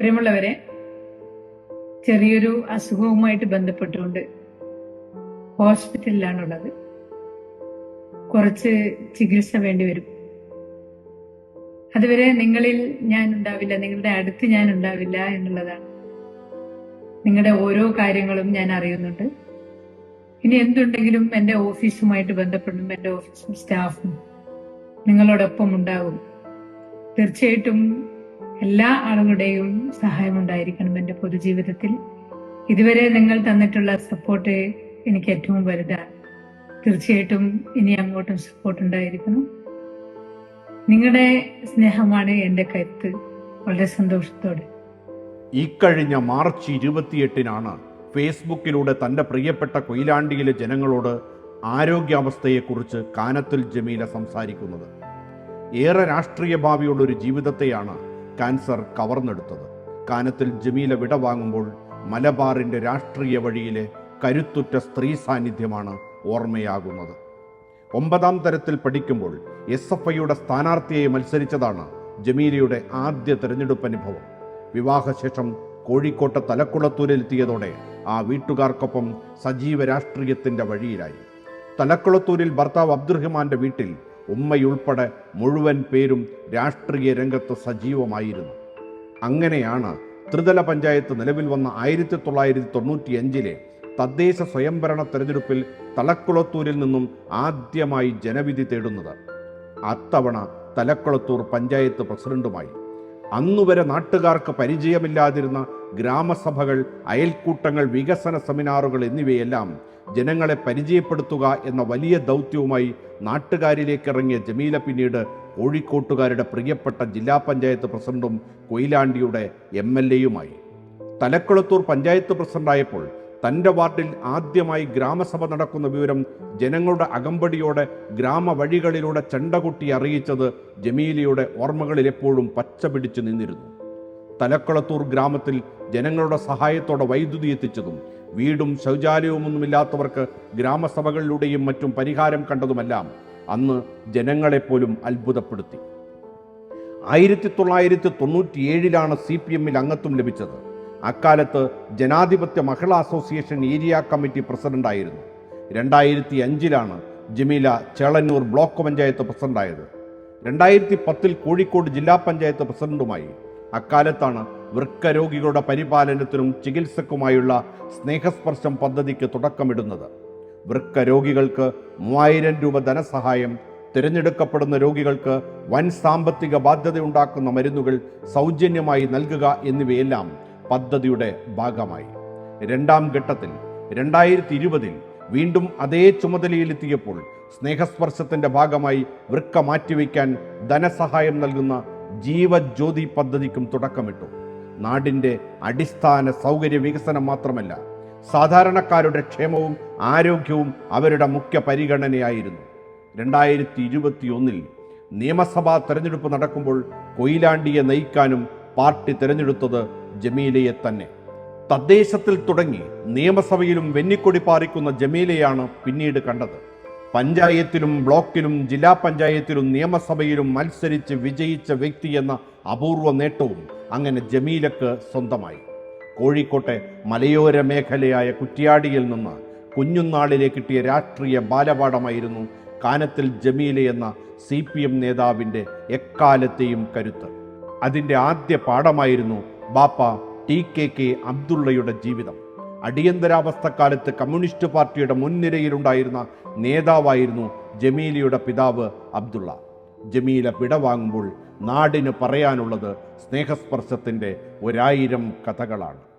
പ്രിയമുള്ളവരെ ചെറിയൊരു അസുഖവുമായിട്ട് ബന്ധപ്പെട്ടുകൊണ്ട് ഹോസ്പിറ്റലിലാണുള്ളത്. കുറച്ച് ചികിത്സ വേണ്ടി വരും. അതുവരെ നിങ്ങളിൽ ഞാൻ ഉണ്ടാവില്ല നിങ്ങളുടെ അടുത്ത് ഞാൻ ഉണ്ടാവില്ല എന്നുള്ളതാണ്. നിങ്ങളുടെ ഓരോ കാര്യങ്ങളും ഞാൻ അറിയുന്നുണ്ട്. ഇനി എന്തുണ്ടെങ്കിലും എന്റെ ഓഫീസുമായിട്ട് ബന്ധപ്പെടും എന്റെ ഓഫീസും സ്റ്റാഫും നിങ്ങളോടൊപ്പം ഉണ്ടാകും തീർച്ചയായിട്ടും എല്ലാ ആളുകളുടെയും സഹായം ഉണ്ടായിരിക്കണം എന്റെ പൊതുജീവിതത്തിൽ. ഇതുവരെ നിങ്ങൾ തന്നിട്ടുള്ള സപ്പോർട്ട് എനിക്ക് ഏറ്റവും വലുതാണ്. തീർച്ചയായിട്ടും ഇനി അങ്ങോട്ടും സപ്പോർട്ട് ഉണ്ടായിരിക്കണം. നിങ്ങളുടെ സ്നേഹമാണ് എന്റെ കരുത്ത്. വളരെ സന്തോഷത്തോടെ. ഇക്കഴിഞ്ഞ മാർച്ച് ഇരുപത്തിയെട്ടിനാണ് ഫേസ്ബുക്കിലൂടെ തന്റെ പ്രിയപ്പെട്ട കൊയിലാണ്ടിയിലെ ജനങ്ങളോട് ആരോഗ്യാവസ്ഥയെക്കുറിച്ച് കാനത്തിൽ ജമീല സംസാരിക്കുന്നത്. ഏറെ രാഷ്ട്രീയ ഭാവിയുള്ള ഒരു ജീവിതത്തെയാണ് കാൻസർ കവർന്നെടുത്തത്. കാനത്തിൽ ജമീല വിടവാങ്ങുമ്പോൾ മലബാറിന്റെ രാഷ്ട്രീയ വഴിയിലെ കരുത്തുറ്റ സ്ത്രീ സാന്നിധ്യമാണ് ഓർമ്മയാകുന്നത്. ഒമ്പതാം തരത്തിൽ പഠിക്കുമ്പോൾ എസ് എഫ് ഐയുടെ സ്ഥാനാർത്ഥിയായി മത്സരിച്ചതാണ് ജമീലയുടെ ആദ്യ തെരഞ്ഞെടുപ്പ് അനുഭവം. വിവാഹശേഷം കോഴിക്കോട്ടെ തലക്കുളത്തൂരിലെത്തിയതോടെ ആ വീട്ടുകാർക്കൊപ്പം സജീവ രാഷ്ട്രീയത്തിന്റെ വഴിയിലായി. തലക്കുളത്തൂരിൽ ഭർത്താവ് അബ്ദുറഹ്മാന്റെ വീട്ടിൽ ഉമ്മയുൾപ്പെടെ മുഴുവൻ പേരും രാഷ്ട്രീയ രംഗത്ത് സജീവമായിരുന്നു. അങ്ങനെയാണ് ത്രിതല പഞ്ചായത്ത് നിലവിൽ വന്ന ആയിരത്തി തൊള്ളായിരത്തി തൊണ്ണൂറ്റി അഞ്ചിലെ തദ്ദേശ സ്വയംഭരണ തെരഞ്ഞെടുപ്പിൽ തലക്കുളത്തൂരിൽ നിന്നും ആദ്യമായി ജനവിധി തേടുന്നത്. അത്തവണ തലക്കുളത്തൂർ പഞ്ചായത്ത് പ്രസിഡന്റുമായി. അന്നുവരെ നാട്ടുകാർക്ക് പരിചയമില്ലാതിരുന്ന ഗ്രാമസഭകൾ അയൽക്കൂട്ടങ്ങൾ വികസന സെമിനാറുകൾ എന്നിവയെല്ലാം ജനങ്ങളെ പരിചയപ്പെടുത്തുക എന്ന വലിയ ദൗത്യവുമായി നാട്ടുകാരിലേക്ക് ഇറങ്ങിയ ജമീല പിന്നീട് കോഴിക്കോട്ടുകാരുടെ പ്രിയപ്പെട്ട ജില്ലാ പഞ്ചായത്ത് പ്രസിഡന്റും കൊയിലാണ്ടിയുടെ എം എൽ എയുമായി. തലക്കുളത്തൂർ പഞ്ചായത്ത് പ്രസിഡന്റായപ്പോൾ തന്റെ വാർഡിൽ ആദ്യമായി ഗ്രാമസഭ നടക്കുന്ന വിവരം ജനങ്ങളുടെ അകമ്പടിയോടെ ഗ്രാമവഴികളിലൂടെ ചെണ്ടകുട്ടി അറിയിച്ചത് ജമീലയുടെ ഓർമ്മകളിലെപ്പോഴും പച്ച പിടിച്ചു നിന്നിരുന്നു. തലക്കുളത്തൂർ ഗ്രാമത്തിൽ ജനങ്ങളുടെ സഹായത്തോടെ വൈദ്യുതി എത്തിച്ചതും വീടും ശൗചാലയവുമൊന്നുമില്ലാത്തവർക്ക് ഗ്രാമസഭകളിലൂടെയും മറ്റും പരിഹാരം കണ്ടതുമെല്ലാം അന്ന് ജനങ്ങളെപ്പോലും അത്ഭുതപ്പെടുത്തി. ആയിരത്തി തൊള്ളായിരത്തി തൊണ്ണൂറ്റിയേഴിലാണ് സി പി എമ്മിൽ അംഗത്വം ലഭിച്ചത്. അക്കാലത്ത് Janadhipathya Mahila association area committee പ്രസിഡന്റായിരുന്നു. രണ്ടായിരത്തി അഞ്ചിലാണ് ജമീല ചേളന്നൂർ ബ്ലോക്ക് പഞ്ചായത്ത് പ്രസിഡന്റായത്. രണ്ടായിരത്തി പത്തിൽ കോഴിക്കോട് ജില്ലാ പഞ്ചായത്ത് പ്രസിഡന്റുമായി അക്കാലത്താണ് വൃക്കരോഗികളുടെ പരിപാലനത്തിനും ചികിത്സക്കുമായുള്ള സ്നേഹസ്പർശം പദ്ധതിക്ക് തുടക്കമിടുന്നത്. വൃക്ക രോഗികൾക്ക് മൂവായിരം രൂപ ധനസഹായം തിരഞ്ഞെടുക്കപ്പെടുന്ന രോഗികൾക്ക് വൻ സാമ്പത്തിക ബാധ്യതയുണ്ടാക്കുന്ന മരുന്നുകൾ സൗജന്യമായി നൽകുക എന്നിവയെല്ലാം പദ്ധതിയുടെ ഭാഗമായി. രണ്ടാം ഘട്ടത്തിൽ രണ്ടായിരത്തി ഇരുപതിൽ വീണ്ടും അതേ ചുമതലയിലെത്തിയപ്പോൾ സ്നേഹസ്പർശത്തിന്റെ ഭാഗമായി വൃക്ക മാറ്റിവെക്കാൻ ധനസഹായം നൽകുന്ന ജീവജ്യോതി പദ്ധതിക്കും തുടക്കമിട്ടു. നാടിന്റെ അടിസ്ഥാന സൗകര്യ വികസനം മാത്രമല്ല സാധാരണക്കാരുടെ ക്ഷേമവും ആരോഗ്യവും അവരുടെ മുഖ്യ പരിഗണനയായിരുന്നു. രണ്ടായിരത്തി ഇരുപത്തിയൊന്നിൽ നിയമസഭാ തെരഞ്ഞെടുപ്പ് നടക്കുമ്പോൾ കൊയിലാണ്ടിയെ നയിക്കാനും പാർട്ടി തിരഞ്ഞെടുത്തത് ജമീലയെ തന്നെ. തദ്ദേശത്തിൽ തുടങ്ങി നിയമസഭയിലും വെന്നിക്കൊടി പാറിക്കുന്ന ജമീലയാണ് പിന്നീട് കണ്ടത്. പഞ്ചായത്തിലും ബ്ലോക്കിലും ജില്ലാ പഞ്ചായത്തിലും നിയമസഭയിലും മത്സരിച്ച് വിജയിച്ച വ്യക്തി എന്ന അപൂർവ നേട്ടവും അങ്ങനെ ജമീലക്ക് സ്വന്തമായി. കോഴിക്കോട്ടെ മലയോര മേഖലയായ കുറ്റ്യാടിയിൽ നിന്ന് കുഞ്ഞുനാളിലെ കിട്ടിയ രാഷ്ട്രീയ ബാലപാഠമായിരുന്നു കാനത്തിൽ ജമീല എന്ന സി പി എം നേതാവിന്റെ എക്കാലത്തെയും കരുത്ത്. അതിന്റെ ആദ്യ പാഠമായിരുന്നു ബാപ്പ ടി കെ കെ അബ്ദുള്ളയുടെ ജീവിതം. അടിയന്തരാവസ്ഥക്കാലത്ത് കമ്മ്യൂണിസ്റ്റ് പാർട്ടിയുടെ മുൻനിരയിലുണ്ടായിരുന്ന നേതാവായിരുന്നു ജമീലിയുടെ പിതാവ് അബ്ദുള്ള. ജമീല പിടവാങ്ങുമ്പോൾ നാടിന് പറയാനുള്ളത് സ്നേഹസ്പർശത്തിന്റെ ഒരായിരം കഥകളാണ്.